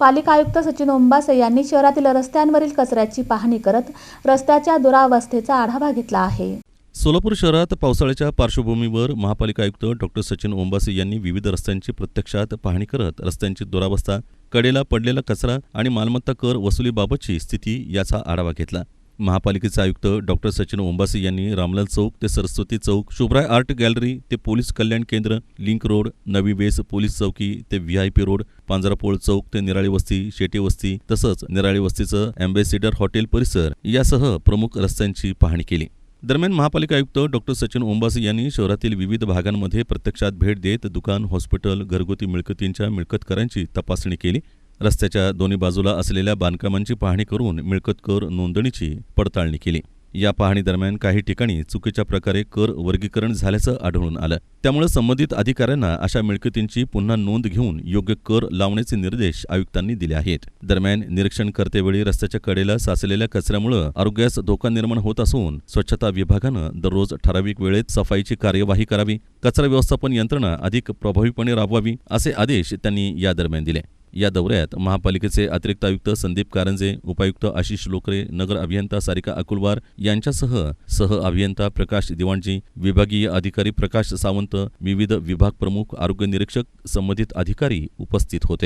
पालिका आयुक्त सचिन ओंबासे यांनी शहरातील रस्त्यांवरील कचऱ्याची पाहणी करत रस्त्याच्या दुरावस्थेचा आढावा घेतला आहे. सोलापूर शहरात पावसाळ्याच्या पार्श्वभूमीवर महापालिका आयुक्त डॉक्टर सचिन ओंबासे यांनी विविध रस्त्यांची प्रत्यक्षात पाहणी करत रस्त्यांची दुरावस्था कडेला पडलेला कचरा आणि मालमत्ता कर वसुलीबाबतची स्थिती याचा आढावा घेतला. महापालिकेचे आयुक्त डॉक्टर सचिन ओंबासी यांनी रामलाल चौक ते सरस्वती चौक शुभ्राय आर्ट गॅलरी ते police Kalyan Kendra link road नवी बेस पोलीस चौकी ते V I P road Panjrapol चौक ते निराळी वस्ती शेटी वस्ती तसंच निराळी वस्तीचं अँबेसिडर हॉटेल परिसर यासह प्रमुख रस्त्यांची पाहणी केली. दरम्यान महापालिका आयुक्त डॉक्टर सचिन ओंबासी यांनी शहरातील विविध भागांमध्ये प्रत्यक्षात भेट देत दुकान हॉस्पिटल घरगुती मिळकतींच्या मिळकतकरांची तपासणी केली. रस्त्याच्या दोन्ही बाजूला असलेल्या बांधकामांची पाहणी करून मिळकत कर नोंदणीची पडताळणी केली. या पाहणीदरम्यान काही ठिकाणी चुकीच्या प्रकारे कर वर्गीकरण झाल्याचं आढळून आलं. त्यामुळे संबंधित अधिकाऱ्यांना अशा मिळकतींची पुन्हा नोंद घेऊन योग्य कर लावण्याचे निर्देश आयुक्तांनी दिले आहेत. दरम्यान निरीक्षण करतेवेळी रस्त्याच्या कडेला साचलेल्या कचऱ्यामुळे आरोग्यास धोका निर्माण होत असून स्वच्छता विभागानं दररोज ठराविक वेळेत सफाईची कार्यवाही करावी कचरा व्यवस्थापन यंत्रणा अधिक प्रभावीपणे राबवावी असे आदेश त्यांनी या दरम्यान दिले. या दौऱ्यात महापालिकेचे अतिरिक्त आयुक्त संदीप कारंजे उपायुक्त आशिष लोकरे नगर अभियंता सारिका अकुलवार यांच्यासह सह अभियंता प्रकाश दिवाणजी विभागीय अधिकारी प्रकाश सावंत विविध विभाग प्रमुख आरोग्य निरीक्षक संबंधित अधिकारी उपस्थित होते.